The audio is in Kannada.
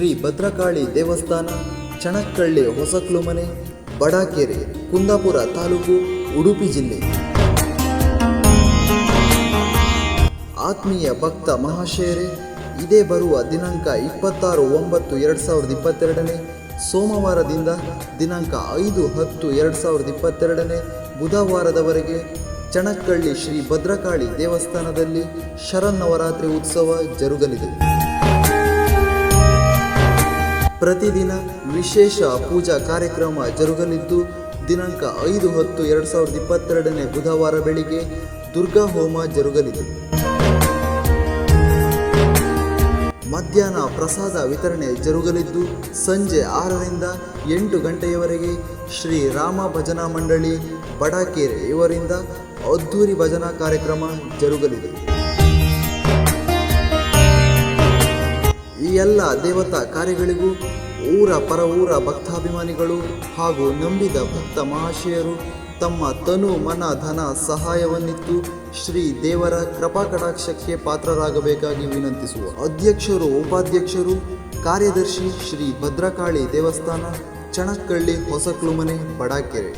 ಶ್ರೀ ಭದ್ರಕಾಳಿ ದೇವಸ್ಥಾನ, ಚಣಕ್ಕಳ್ಳಿ ಹೊಸಕ್ಲುಮನೆ ಬಡಾಕೆರೆ, ಕುಂದಾಪುರ ತಾಲೂಕು, ಉಡುಪಿ ಜಿಲ್ಲೆ. ಆತ್ಮೀಯ ಭಕ್ತ ಮಹಾಶಯರೇ, ಇದೇ ಬರುವ ದಿನಾಂಕ ಇಪ್ಪತ್ತಾರು ಒಂಬತ್ತು ಎರಡು ಸಾವಿರದ ಇಪ್ಪತ್ತೆರಡನೇ ಸೋಮವಾರದಿಂದ ದಿನಾಂಕ ಐದು ಹತ್ತು ಎರಡು ಸಾವಿರದ ಇಪ್ಪತ್ತೆರಡನೇ ಬುಧವಾರದವರೆಗೆ ಚಣಕ್ಕಳ್ಳಿ ಶ್ರೀ ಭದ್ರಕಾಳಿ ದೇವಸ್ಥಾನದಲ್ಲಿ ಶರನ್ನವರಾತ್ರಿ ಉತ್ಸವ ಜರುಗಲಿದೆ. ಪ್ರತಿದಿನ ವಿಶೇಷ ಪೂಜಾ ಕಾರ್ಯಕ್ರಮ ಜರುಗಲಿದ್ದು, ದಿನಾಂಕ ಐದು ಹತ್ತು ಎರಡು ಸಾವಿರದ ಇಪ್ಪತ್ತೆರಡನೇ ಬುಧವಾರ ಬೆಳಿಗ್ಗೆ ದುರ್ಗಾ ಹೋಮ ಜರುಗಲಿದೆ. ಮಧ್ಯಾಹ್ನ ಪ್ರಸಾದ ವಿತರಣೆ ಜರುಗಲಿದ್ದು, ಸಂಜೆ ಆರರಿಂದ ಎಂಟು ಗಂಟೆಯವರೆಗೆ ಶ್ರೀ ರಾಮ ಭಜನಾ ಮಂಡಳಿ, ಬಡಾಕೇರ್ ಇವರಿಂದ ಅದ್ಧೂರಿ ಭಜನಾ ಕಾರ್ಯಕ್ರಮ ಜರುಗಲಿದೆ. ಎಲ್ಲ ದೇವತಾ ಕಾರ್ಯಗಳಿಗೂ ಊರ ಪರ ಊರ ಭಕ್ತಾಭಿಮಾನಿಗಳು ಹಾಗೂ ನಂಬಿದ ಭಕ್ತ ಮಹಾಶಯರು ತಮ್ಮ ತನು ಮನ ಧನ ಸಹಾಯವನ್ನಿತ್ತು ಶ್ರೀ ದೇವರ ಕೃಪಾ ಕಟಾಕ್ಷಕ್ಕೆ ಪಾತ್ರರಾಗಬೇಕಾಗಿ ವಿನಂತಿಸುವ ಅಧ್ಯಕ್ಷರು, ಉಪಾಧ್ಯಕ್ಷರು, ಕಾರ್ಯದರ್ಶಿ ಶ್ರೀ ಭದ್ರಕಾಳಿ ದೇವಸ್ಥಾನ, ಚಣಕ್ಕಳ್ಳಿ ಹೊಸಕ್ಲುಮನೆ ಬಡಾಕೆರೆ.